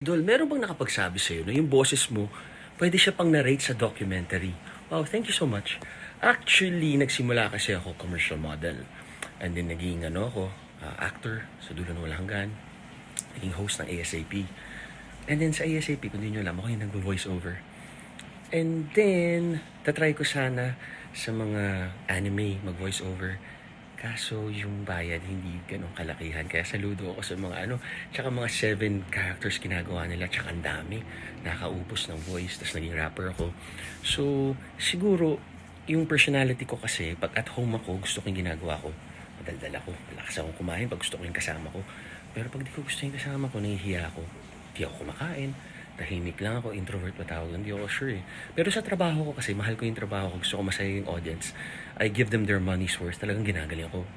Dol, meron bang nakapagsabi sa'yo na yung boses mo, pwede siya pang narrate sa documentary? Wow, thank you so much. Actually, nagsimula kasi ako commercial model. And then naging ano ako, ah, actor sa Dulo ng Walang Hanggan. Naging host ng ASAP. And then sa ASAP, kung di nyo alam, ako yung nag-voice over. And then, tatry ko sana sa mga anime mag-voice over. Kaso yung bayad hindi ganun kalakihan. Kaya saludo ako sa mga ano, tsaka mga seven characters ginagawa nila, tsaka ang dami. Nakaupos ng voice, tapos naging rapper ako. So, siguro, yung personality ko kasi, pag at home ako, gusto ko yung ginagawa ko. Madaldal ako, malakas akong kumain pag gusto ko yung kasama ko. Pero pag di ko gusto yung kasama ko, nahihiya ako. Di ako kumakain. Tahimik lang ako, introvert pa tawag, hindi ako sure eh. Pero sa trabaho ko kasi, mahal ko yung trabaho ko, gusto ko masaya yung audience. I give them their money's worth, talagang ginagaling ako.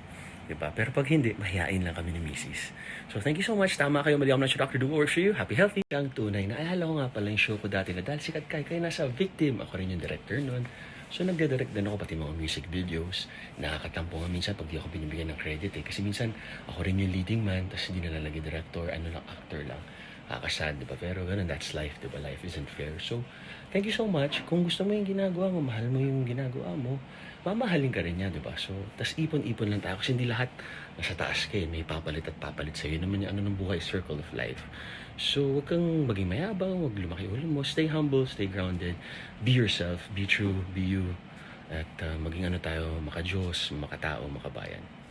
Diba? Pero pag hindi, mahihain lang kami ni Mrs. So thank you so much. Tama kayo, mali ako na si Dr. Do works for you. Happy, healthy. Ang tunay. Naalala ko nga pala yung show ko dati na dahil sikat kay kayo nasa victim. Ako rin yung director nun. So nagde-direct din ako pati mga music videos. Nakakatampo nga minsan pag di ako binibigyan ng credit eh. Kasi minsan ako rin yung leading man, tapos hindi na lalagay director, ano lang, actor lang. Nakakasad, di ba? Pero ganun, that's life, di ba? Life isn't fair. So, thank you so much. Kung gusto mo yung ginagawa mo, mahal mo yung ginagawa mo, mamahalin ka rin niya, di ba? So, tas ipon-ipon lang tayo. Kasi hindi lahat nasa taas ka eh. May papalit at papalit sa'yo. Yun naman yung ano ng buhay, circle of life. So, huwag kang maging mayabang, huwag lumaki ulo mo. Stay humble, stay grounded. Be yourself, be true, be you. At uh, maging ano tayo, maka-Diyos, makatao, makabayan.